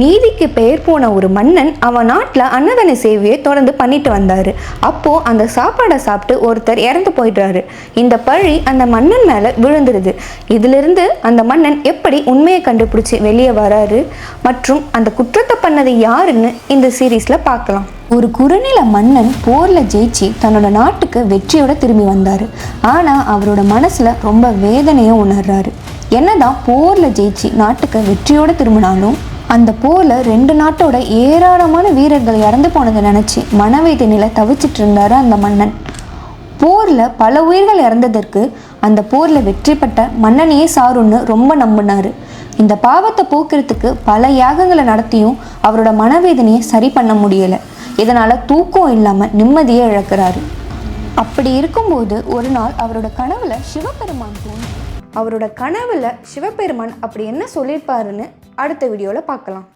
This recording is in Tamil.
நீதிக்கு பெயர் போன ஒரு மன்னன் அவன் நாட்டில் அன்னதான சேவையை தொடர்ந்து பண்ணிட்டு வந்தார். அப்போது அந்த சாப்பாடை சாப்பிட்டு ஒருத்தர் இறந்து போயிடுறாரு. இந்த பழி அந்த மன்னன் மேலே விழுந்துருது. இதிலிருந்து அந்த மன்னன் எப்படி உண்மையை கண்டுபிடிச்சி வெளியே வராரு? மற்றும் அந்த குற்றத்தை பண்ணது யாருன்னு இந்த சீரீஸில் பார்க்கலாம். ஒரு குறுநில மன்னன் போரில் ஜெயிச்சு தன்னோட நாட்டுக்கு வெற்றியோட திரும்பி வந்தார். ஆனால் அவரோட மனசில் ரொம்ப வேதனையை உணர்றாரு. என்னதான் போரில் ஜெயிச்சு நாட்டுக்கு வெற்றியோட திரும்பினாலும் அந்த போரில் ரெண்டு நாட்டோட ஏராளமான வீரர்கள் இறந்து போனதை நினச்சி மனவேதனையில் தவிச்சிட்டு இருந்தாரு அந்த மன்னன். போரில் பல உயிர்கள் இறந்ததற்கு அந்த போரில் வெற்றி பெற்ற மன்னனையே சாருன்னு ரொம்ப நம்பினார். இந்த பாவத்தை போக்குறதுக்கு பல யாகங்களை நடத்தியும் அவரோட மனவேதனையை சரி பண்ண முடியலை. இதனால் தூக்கம் இல்லாமல் நிம்மதியை இழக்கிறாரு. அப்படி இருக்கும்போது ஒரு நாள் அவரோட கனவுல சிவபெருமான் தோன்றி அவரோட கனவுல சிவபெருமான் அப்படி என்ன சொல்லியிருப்பாருன்னு அடுத்த வீடியோவில் பார்க்கலாம்.